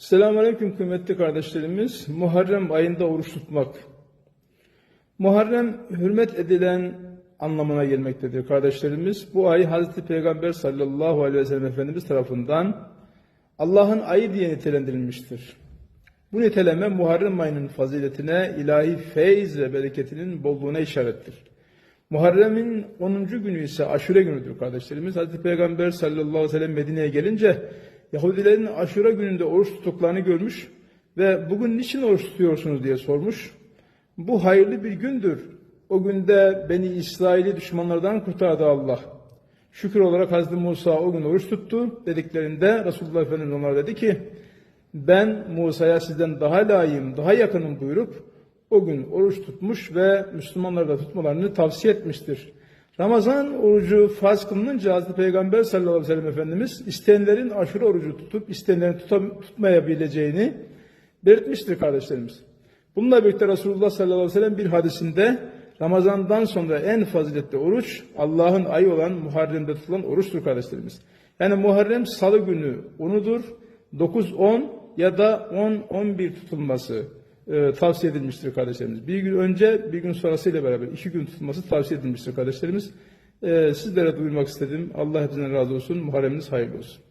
Selamünaleyküm kıymetli kardeşlerimiz. Muharrem ayında oruç tutmak. Muharrem hürmet edilen anlamına gelmektedir kardeşlerimiz. Bu ay Hazreti Peygamber sallallahu aleyhi ve sellem Efendimiz tarafından Allah'ın ayı diye nitelendirilmiştir. Bu niteleme Muharrem ayının faziletine, ilahi feyz ve bereketinin bolluğuna işarettir. Muharrem'in 10. günü ise aşure günüdür kardeşlerimiz. Hazreti Peygamber sallallahu aleyhi ve sellem Medine'ye gelince Yahudilerin aşure gününde oruç tuttuklarını görmüş ve bugün niçin oruç tutuyorsunuz diye sormuş. Bu hayırlı bir gündür. O günde Beni İsrail'i düşmanlardan kurtardı Allah. Şükür olarak Hazreti Musa o gün oruç tuttu dediklerinde Resulullah Efendimiz onlara dedi ki ben Musa'ya sizden daha layığım, daha yakınım buyurup o gün oruç tutmuş ve Müslümanlara da tutmalarını tavsiye etmiştir. Ramazan orucu farz kılınınca Hazreti Peygamber sallallahu aleyhi ve sellem Efendimiz isteyenlerin aşure orucu tutup isteyenlerin tutam- tutmayabileceğini belirtmiştir kardeşlerimiz. Bununla birlikte Resulullah sallallahu aleyhi ve sellem bir hadisinde Ramazandan sonra en faziletli oruç Allah'ın ayı olan Muharrem'de tutulan oruçtur kardeşlerimiz. Yani Muharrem salı günü onudur. 9-10 ya da 10-11 tutulması e, tavsiye edilmiştir kardeşlerimiz. Bir gün önce bir gün sonrasıyla beraber iki gün tutulması tavsiye edilmiştir kardeşlerimiz. E, sizlere duyurmak istedim. Allah hepinizden razı olsun. Muharreminiz hayırlı olsun.